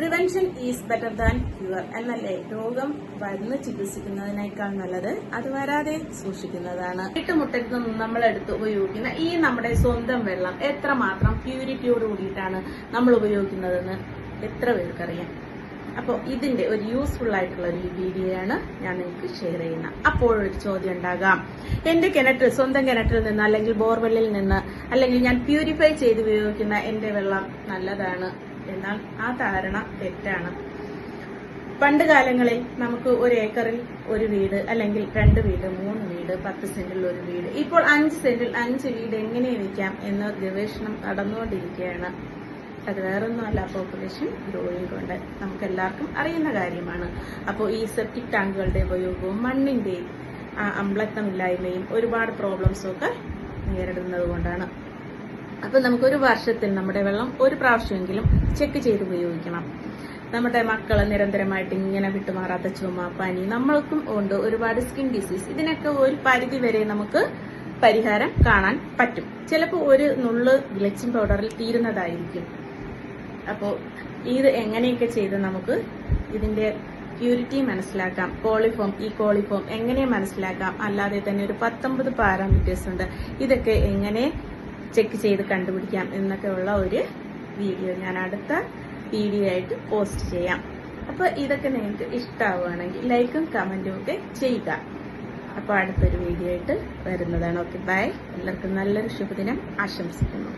Prevention is better than cure എന്നല്ലേ? രോഗം വന്ന് ചികിത്സിക്കുന്നതിനേക്കാൾ നല്ലത് അത് വരാതെ സൂക്ഷിക്കുന്നതാണ്. വീട്ടുമുറ്റത്ത് നമ്മൾ എടുത്ത് ഉപയോഗിക്കുന്ന ഈ നമ്മുടെ സ്വന്തം വെള്ളം എത്ര മാത്രം പ്യൂരിറ്റിയോട് കൂടിയിട്ടാണ് നമ്മൾ ഉപയോഗിക്കുന്നതെന്ന് എത്ര പേർക്കറിയാം? അപ്പോൾ ഇതിന്റെ ഒരു യൂസ്ഫുൾ ആയിട്ടുള്ള ഒരു വീഡിയോ ആണ് ഞാൻ നിങ്ങൾക്ക് ഷെയർ ചെയ്യുന്നത് അപ്പോഴൊരു ചോദ്യം ഉണ്ടാകാം. എന്റെ കിണറ്റിൽ സ്വന്തം കിണറ്റിൽ നിന്ന് അല്ലെങ്കിൽ ബോർവെല്ലിൽ നിന്ന് അല്ലെങ്കിൽ ഞാൻ പ്യൂരിഫൈ ചെയ്ത് ഉപയോഗിക്കുന്ന എന്റെ വെള്ളം നല്ലതാണ് എന്നാൽ ആ ധാരണ തെറ്റാണ്. പണ്ട് കാലങ്ങളിൽ നമുക്ക് ഒരു ഏക്കറിൽ ഒരു വീട് അല്ലെങ്കിൽ രണ്ട് വീട് മൂന്ന് വീട് പത്ത് സെന്റിൽ ഒരു വീട് ഇപ്പോൾ അഞ്ച് സെന്റിൽ അഞ്ച് വീട് എങ്ങനെ വയ്ക്കാം എന്ന ഗവേഷണം നടന്നുകൊണ്ടിരിക്കുകയാണ്. അത് വേറൊന്നുമല്ല പോപ്പുലേഷൻ ഗ്രോയിങ് കൊണ്ട് നമുക്ക് എല്ലാവർക്കും അറിയുന്ന കാര്യമാണ്. അപ്പോൾ ഈ സെപ്റ്റിക് ടാങ്കുകളുടെ ഉപയോഗവും മണ്ണിന്റെ അമ്ലത്വമില്ലായ്മയും ഒരുപാട് പ്രോബ്ലംസും ഒക്കെ നേരിടുന്നത് കൊണ്ടാണ്. അപ്പൊ നമുക്ക് ഒരു വർഷത്തിൽ നമ്മുടെ വെള്ളം ഒരു പ്രാവശ്യമെങ്കിലും ചെക്ക് ചെയ്ത് ഉപയോഗിക്കണം. നമ്മുടെ മക്കളെ നിരന്തരമായിട്ട് ഇങ്ങനെ വിട്ടുമാറാത്ത ചുമ പനി നമ്മൾക്കും ഉണ്ട് ഒരുപാട് സ്കിൻ ഡിസീസ് ഇതിനൊക്കെ ഒരു പരിധി വരെ നമുക്ക് പരിഹാരം കാണാൻ പറ്റും. ചിലപ്പോൾ ഒരു നുള്ള് ബ്ലീച്ചിങ് പൗഡറിൽ തീരുന്നതായിരിക്കും. അപ്പോൾ ഇത് എങ്ങനെയൊക്കെ ചെയ്ത് നമുക്ക് ഇതിന്റെ പ്യൂരിറ്റി മനസ്സിലാക്കാം? കോളിഫോം ഈ കോളിഫോം എങ്ങനെ മനസ്സിലാക്കാം? അല്ലാതെ തന്നെ ഒരു പത്തൊമ്പത് പാരാമീറ്റേഴ്സ് ഉണ്ട്. ഇതൊക്കെ എങ്ങനെ ചെക്ക് ചെയ്ത് കണ്ടുപിടിക്കാം എന്നൊക്കെ ഉള്ള ഒരു വീഡിയോ ഞാൻ അടുത്ത വീഡിയോ ആയിട്ട് പോസ്റ്റ് ചെയ്യാം. അപ്പോൾ ഇതൊക്കെ നിങ്ങൾക്ക് ഇഷ്ടമാവുകയാണെങ്കിൽ ലൈക്കും കമന്റും ഒക്കെ ചെയ്യുക. അപ്പോൾ അടുത്തൊരു വീഡിയോ ആയിട്ട് വരുന്നതാണ്. ഓക്കെ ബൈ എല്ലാവർക്കും നല്ലൊരു ശുഭദിനം. ആശംസിക്കുന്നു.